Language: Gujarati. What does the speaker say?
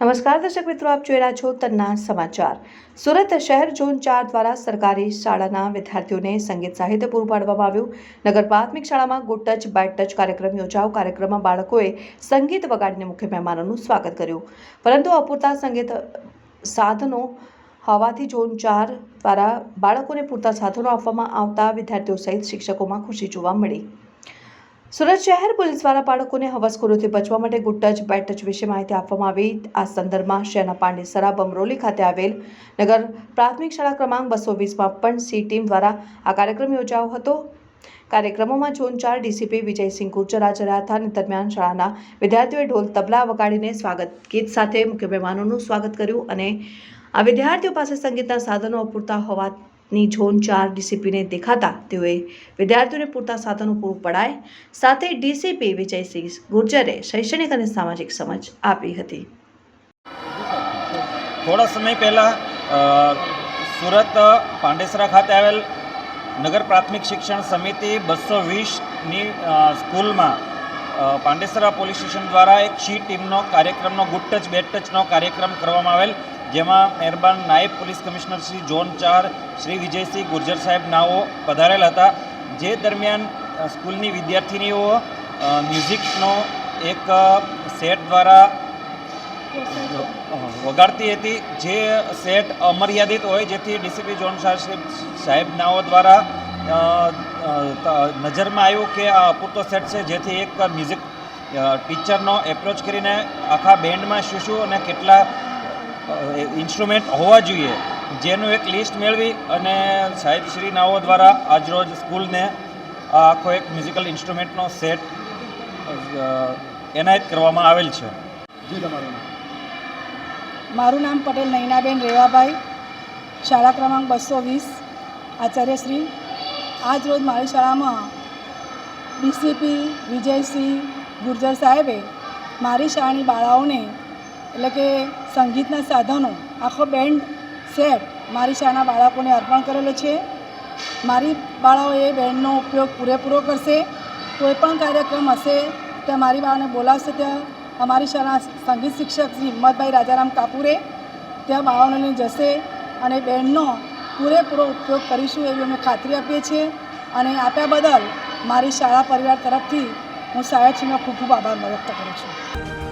નમસ્કાર દર્શક મિત્રો, આપ જોઈ રહ્યા છો તન્ના સમાચાર. સુરત શહેર ઝોન ચાર દ્વારા સરકારી શાળાના વિદ્યાર્થીઓને સંગીત સાહિત્ય પૂરું પાડવામાં આવ્યું. નગર પ્રાથમિક શાળામાં ગુડ ટચ બેડ ટચ કાર્યક્રમ યોજાયો. કાર્યક્રમમાં બાળકોએ સંગીત વગાડીને મુખ્ય મહેમાનોનું સ્વાગત કર્યું. પરંતુ અપૂરતા સંગીત સાધનો હોવાથી ઝોન ચાર દ્વારા બાળકોને પૂરતા સાધનો આપવામાં આવતા વિદ્યાર્થીઓ સહિત શિક્ષકોમાં ખુશી જોવા મળી. સુરત શહેર પોલીસ દ્વારા બાળકોને હવસખોરોથી બચવા માટે ગુડ ટચ બેડ ટચ વિશે માહિતી આપવામાં આવી. આ સંદર્ભમાં શહેરના પાંડેસરા બમરોલી ખાતે આવેલ નગર પ્રાથમિક શાળા ક્રમાંક બસો વીસમાં પણ સી ટીમ દ્વારા આ કાર્યક્રમ યોજાયો હતો. કાર્યક્રમોમાં ઝોન ચાર ડીસીપી વિજયસિંહ ગુર્જર હાજર હતા અને દરમિયાન શાળાના વિદ્યાર્થીઓએ ઢોલ તબલા વગાડીને સ્વાગત ગીત સાથે મુખ્ય મહેમાનોનું સ્વાગત કર્યું અને આ વિદ્યાર્થીઓ પાસે સંગીતના સાધનો અપૂરતા હોવાની ઝોન ચાર ડીસીપીને દેખાતા તેઓએ વિદ્યાર્થીઓને પૂરતા સાધનો પૂરું પડાય. સાથે ડીસીપી વિજયસિંહ ગુર્જરે શૈક્ષણિક અને સામાજિક સમજ આપી હતી. થોડા સમય પહેલાં સુરત, પાંડેસરા ખાતે આવેલ નગર પ્રાથમિક શિક્ષણ સમિતિ બસો વીસની સ્કૂલમાં પાંડેસરા પોલીસ સ્ટેશન દ્વારા એક શી ટીમનો કાર્યક્રમનો ગુડ ટચ બેડ ટચનો કાર્યક્રમ કરવામાં આવેલ, જેમાં મહેરબાન નાયબ પોલીસ કમિશનર શ્રી ઝોન ચાર, શ્રી વિજયસિંહ ગુર્જર સાહેબ નાઓ પધારેલ હતા. જે દરમિયાન સ્કૂલની વિદ્યાર્થિનીઓ મ્યુઝિકનો એક સેટ દ્વારા વગાડતી હતી. જે સેટ અમર્યાદિત હોય, જેથી ડીસીપી જોન સાહેબ સાહેબ નાઓ દ્વારા નજરમાં આવ્યું કે આ અપૂરતો સેટ છે જેથી એક મ્યુઝિક ટીચરનો એપ્રોચ કરીને આખા બેન્ડમાં શું શું અને કેટલા ઇન્સ્ટ્રુમેન્ટ હોવા જોઈએ. જેનું એક લિસ્ટ મેળવી અને સાહેબ શ્રી નાઓ દ્વારા આજરોજ સ્કૂલને આ આખો એક મ્યુઝિકલ ઇન્સ્ટ્રુમેન્ટનો સેટ એનાયત કરવામાં આવેલ છે. જી તમારું નામ? મારું નામ પટેલ નૈનાબેન રેવાભાઈ. શાળા ક્રમાંક બસો વીસ. આચાર્યશ્રી આજ રોજ મારી શાળામાં ડીસીપી વિજયસિંહ ગુર્જર સાહેબે મારી શાળાની બાળાઓને, એટલે કે સંગીતના સાધનો, આખો બેન્ડ સેટ મારી શાળાના બાળકોને અર્પણ કરેલો છે. મારી બાળાઓ એ બેન્ડનો ઉપયોગ પૂરેપૂરો કરશે. કોઈ પણ કાર્યક્રમ હશે ત્યાં મારી બાળાને બોલાવશે ત્યાં. અમારી શાળાના સંગીત શિક્ષક શ્રી હિંમતભાઈ રાજારામ કાપુરે ત્યાં બાળાઓને જશે અને બેન્ડનો પૂરેપૂરો ઉપયોગ કરીશું એવી અમે ખાતરી આપીએ છીએ. અને આપ્યા બદલ મારી શાળા પરિવાર તરફથી હું સાહેબશ્રીનો ખૂબ ખૂબ આભાર વ્યક્ત કરું છું.